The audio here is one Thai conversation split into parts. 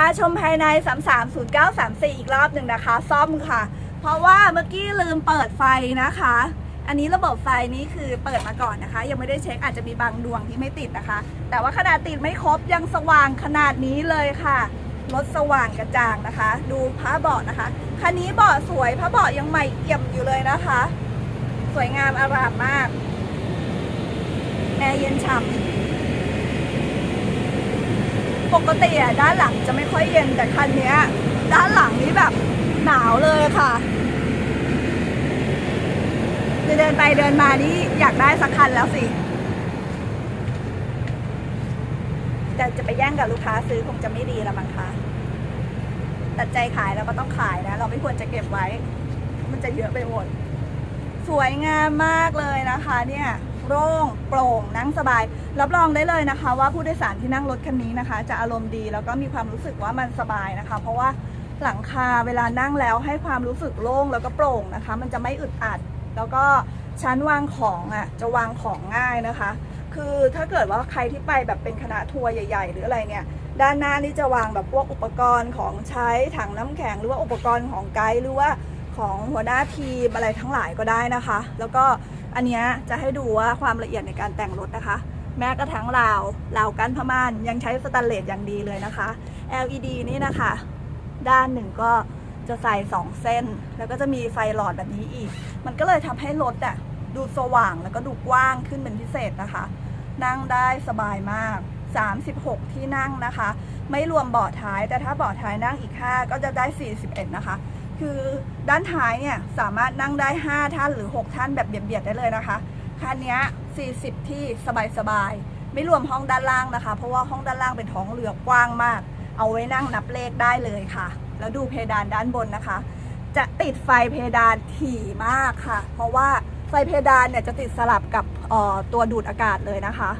พาชมภายใน 330934 อีกรอบหนึ่งนะคะ ซ่อมค่ะ เพราะว่าเมื่อกี้ลืมเปิดไฟนะคะ อันนี้ระบบไฟนี้คือเปิดมาก่อนนะคะ ยังไม่ได้เช็คอาจจะมีบางดวงที่ไม่ติดนะคะ แต่ว่าขนาดติดไม่ครบยังสว่างขนาดนี้เลยค่ะรถสว่างกระจ่างนะคะ ดูผ้าเบาะนะคะคันนี้เบาะสวยผ้าเบาะยังใหม่เอี่ยมอยู่เลยนะคะ สวยงามอารามมากแอร์เย็นฉ่ำ ปกติอะด้านหลังจะไม่ค่อยเย็นแต่คันนี้ด้านหลังนี้แบบหนาวเลยค่ะจะเดินไปเดินมานี่อยากได้สักคันแล้วสิแต่จะไปแย่งกับลูกค้าซื้อคงจะไม่ดีละมั้งคะตัดใจขายเราก็ต้องขายนะ เราไม่ควรจะเก็บไว้ มันจะเยอะไปหมด สวยงามมากเลยนะคะเนี่ย โล่งโปร่งนั่งสบาย รับรองได้เลยนะคะ ว่าผู้โดยสารที่นั่งรถคันนี้นะคะ จะอารมณ์ดีแล้วก็มีความรู้สึกว่ามันสบายนะคะ เพราะว่าหลังคาเวลานั่งแล้วให้ความรู้สึกโล่งแล้วก็โปร่งนะคะ มันจะไม่อึดอัด แล้วก็ชั้นวางของอะจะวางของง่ายนะคะ คือถ้าเกิดว่าใครที่ไปแบบเป็นคณะทัวร์ใหญ่ ๆ หรืออะไรเนี่ยด้านหน้านี่จะวางแบบพวกอุปกรณ์ของใช้ถังน้ำแข็งหรือว่าอุปกรณ์ของไกด์หรือว่าของหัวหน้าทีมอะไรทั้งหลายก็ได้นะคะ แล้วก็ อันนี้จะให้ดูว่าความละเอียดในการแต่งรถนะคะ แม้กระทั่งราวราวกั้นผ้าม่านยังใช้สแตนเลสอย่างดีเลยนะคะ LED นี่นะคะ ด้านหนึ่งก็จะใส่ 2 เส้น แล้วก็จะมีไฟหลอดแบบนี้อีก มันก็เลยทำให้รถอะดูสว่างแล้วก็ดูกว้างขึ้นเป็นพิเศษนะคะ นั่งได้สบายมาก 36 ที่นั่งนะคะ ไม่รวมเบาะท้าย แต่ถ้าเบาะท้ายนั่งอีก 5 ก็จะได้ 41 นะคะ คือด้านท้ายเนี่ยสามารถนั่งได้ 5 ท่านหรือ 6 ท่านแบบเบียดๆได้เลยนะคะคันนี้40 ที่สบายๆไม่รวมห้องด้านล่างนะคะ เพราะว่าห้องด้านล่างเป็นท้องเรือกว้างมาก เอาไว้นั่งนับเลขได้เลยค่ะ แล้วดูเพดานด้านบนนะคะ จะติดไฟเพดานถี่มากค่ะ เพราะว่าไฟเพดานเนี่ยจะติดสลับกับออตัวดูดอากาศเลยนะคะ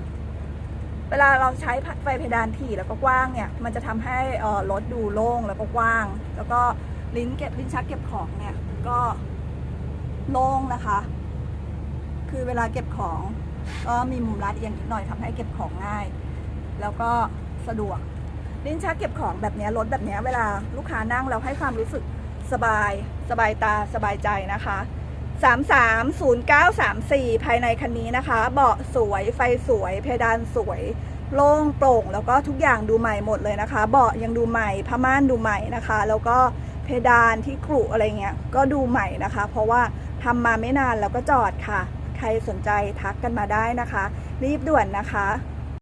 เวลาเราใช้ไฟเพดานถี่แล้วก็กว้างเนี่ย มันจะทำให้ออรถดูโล่งแล้วก็กว้าง แล้วก็ ลิ้นเก็บลิ้นชักเก็บของเนี่ยก็โล่งนะคะ คือเวลาเก็บของก็มีมุมลัดเอียงนิดหน่อยทำให้เก็บของง่าย แล้วก็สะดวก ลิ้นชักเก็บของแบบนี้รถแบบนี้เวลาลูกค้านั่งแล้วให้ความรู้สึกสบาย สบายตาสบายใจนะคะ330934 ภายในคันนี้นะคะ เบาะสวย ไฟสวย เพดานสวย โล่งโปร่ง แล้วก็ทุกอย่างดูใหม่หมดเลยนะคะ เบาะยังดูใหม่ผ้าม่านดูใหม่นะคะ แล้วก็ เพดานที่กรุอะไรเงี้ยก็ดูใหม่นะคะ เพราะว่าทำมาไม่นานแล้วก็จอดค่ะ ใครสนใจทักกันมาได้นะคะ รีบด่วนนะคะ